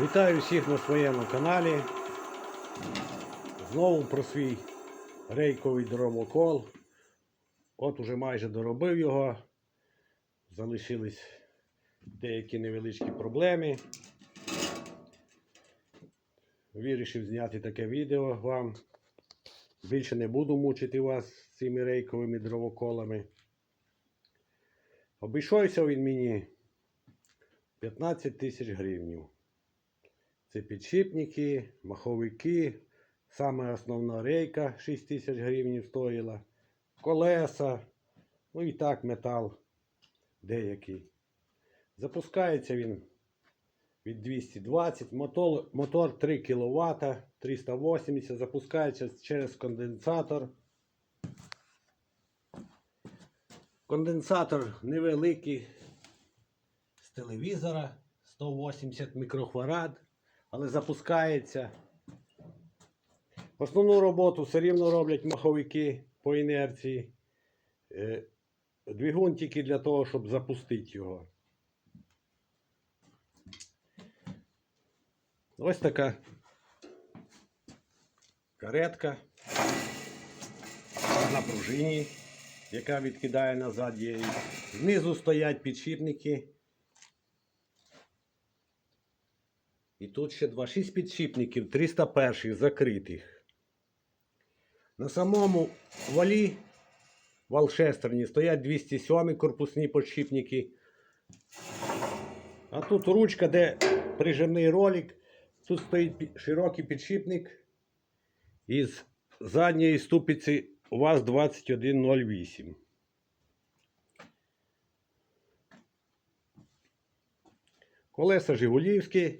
Вітаю всіх на своєму каналі. Знову про свій рейковий дровокол. От уже майже доробив його. Залишились деякі невеличкі проблеми. Вирішив зняти таке відео вам. Більше не буду мучити вас з цими рейковими дровоколами. Обійшовся він мені 15 тисяч гривнів. Це підшипники, маховики, саме основна рейка 6 тисяч гривень стоїла, колеса, ну і так метал деякий. Запускається він від 220, мотор, мотор 3 кВт, 380, запускається через конденсатор. Конденсатор невеликий. З телевізора 180 мікрофарад, але запускається. Основну роботу все рівно роблять маховики по інерції. Е, Двигун тільки для того, щоб запустити його. Ось така каретка на пружині, яка відкидає назад її. Знизу стоять підшипники. І тут ще 2-6 підшипників, 301 закритих. На самому валі валшестерні стоять 207 корпусні підшипники. А тут ручка, де прижимний ролик. Тут стоїть широкий підшипник із задньої ступиці УАЗ-2108. Колеса Жигулівські,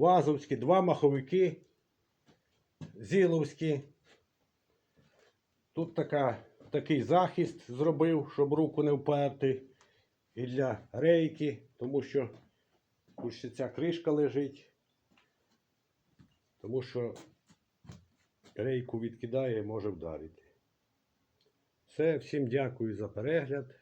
Вазовські, два маховики, Зіловські. Тут така, такий захист зробив, щоб руку не вперти. І для рейки, тому що тут ще ця кришка лежить. Тому що рейку відкидає і може вдарити. Все, всім дякую за перегляд.